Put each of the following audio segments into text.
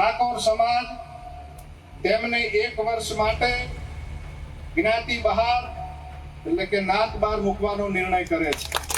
ઠાકોર સમાજ તેમને એક વર્ષ માટે જ્ઞાતિ બહાર, એટલે કે નાત બહાર મૂકવાનો નિર્ણય કરે છે.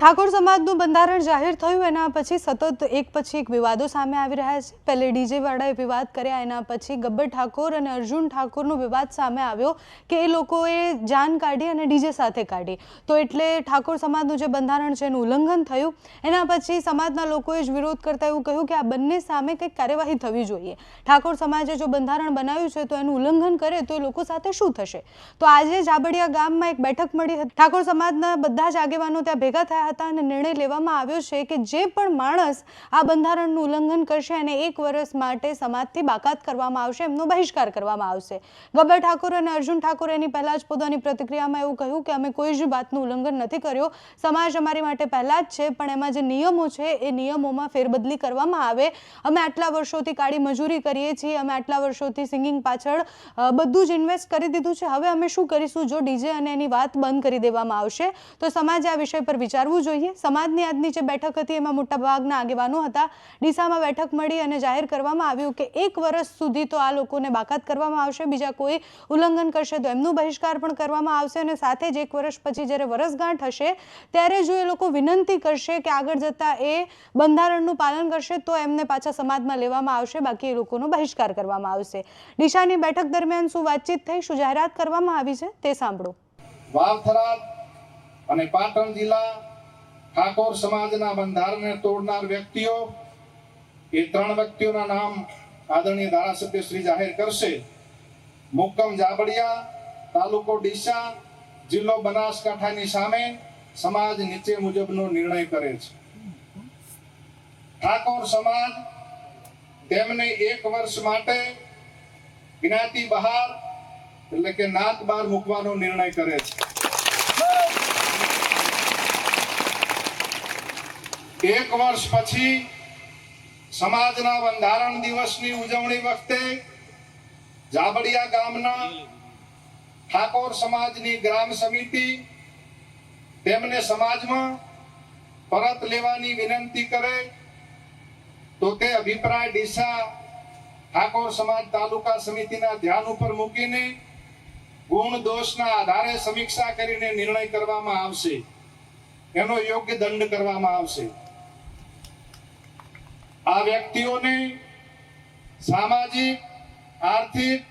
ઠાકોર સમાજનું બંધારણ જાહેર થયું, એના પછી સતત એક પછી એક વિવાદો સામે આવી રહ્યા છે. પહેલે ડીજે વાળાએ વિવાદ કર્યા, એના પછી ગબ્બર ઠાકોર અને અર્જુન ઠાકોરનો વિવાદ સામે આવ્યો કે એ લોકોએ જાન કાઢી અને ડીજે સાથે કાઢી. તો એટલે ઠાકોર સમાજનું જે બંધારણ છે, એનું ઉલ્લંઘન થયું. એના પછી સમાજના લોકોએ જ વિરોધ કરતા એવું કહ્યું કે આ બંને સામે કંઈક કાર્યવાહી થવી જોઈએ. ઠાકોર સમાજે જો બંધારણ બનાવ્યું છે, તો એનું ઉલ્લંઘન કરે, તો એ લોકો સાથે શું થશે? તો આજે જાબડિયા ગામમાં એક બેઠક મળી હતી. ઠાકોર સમાજના બધા જ આગેવાનો ત્યાં ભેગા થયા હતા અને નિર્ણય લેવામાં આવ્યો છે કે જે પણ માણસ આ બંધારણનું ઉલ્લંઘન કરશે અને એક વર્ષ માટે સમાજથી બાકાત કરવામાં આવશે, એમનો બહિષ્કાર કરવામાં આવશે. ગબ્બર ઠાકોર અને અર્જુન ઠાકોર એની પહેલાં જ પોતાની પ્રતિક્રિયામાં એવું કહ્યું કે અમે કોઈ જ વાતનું ઉલ્લંઘન નથી કર્યો. સમાજ અમારી માટે પહેલા જ છે, પણ એમાં જે નિયમો છે, એ નિયમોમાં ફેરબદલી કરવામાં આવે. અમે આટલા વર્ષોથી કાળી મજૂરી કરીએ છીએ, અમે આટલા વર્ષોથી સિંગિંગ પાછળ બધું જ ઇન્વેસ્ટ કરી દીધું છે. હવે અમે શું કરીશું? જો ડીજે અને એની વાત બંધ કરી દેવામાં આવશે, તો સમાજે આ વિષય પર વિચારવું જોઈએ. સમાજની આજની જે બેઠક હતી એમાં મોટા ભાગના આગેવાનો હતા. ડીસામાં બેઠક મળી અને જાહેર કરવામાં આવ્યું કે એક વર્ષ સુધી તો આ લોકોને બાકાત કરવામાં આવશે. બીજા કોઈ ઉલ્લંઘન કરશે તો એમનું બહિષ્કાર પણ કરવામાં આવશે અને સાથે જ એક વર્ષ પછી જ્યારે વરસગાંઠ હશે ત્યારે જો એ લોકો વિનંતી કરશે કે આગળ જતા એ બંધારણનું પાલન કરશે તો એમને પાછા સમાજમાં લેવામાં આવશે. બાકી એ લોકોનો બહિષ્કાર કરવામાં આવશે. ડીસાની બેઠક દરમિયાન શું વાતચીત થઈ? શું જાહેરાત કરવામાં આવી છે? તે સાંભળો. વાવથરા અને પાટણ જિલ્લા ઠાકોર સમાજના બંધારણને તોડનાર વ્યક્તિઓ એ ત્રણ વ્યક્તિઓના નામ આદરણીય ધારાસભ્ય શ્રી જાહેર કરશે. મુક્કમ જાબડિયા, તાલુકો ડીસા, જિલ્લો બનાસકાંઠાની સામે સમાજ નીચે મુજબનો નિર્ણય કરે છે. ઠાકોર સમાજ તેમને એક વર્ષ માટે જ્ઞાતિ બહાર, એટલે કે નાત બહાર મૂકવાનો નિર્ણય કરે છે. એક વર્ષ પછી સમાજના બંધારણ દિવસની ઉજવણી વખતે જાબડિયા ગામના ઠાકોર સમાજની ગ્રામ સમિતિ તેમને સમાજમાં પરત લેવાની વિનંતી કરે તો તે અભિપ્રાય ડીસા ઠાકોર સમાજ તાલુકા સમિતિના ધ્યાન ઉપર મૂકીને ગુણ દોષના આધારે સમીક્ષા કરીને નિર્ણય કરવામાં આવશે. એનો યોગ્ય દંડ કરવામાં આવશે. આ વ્યક્તિઓની સામાજિક આર્થિક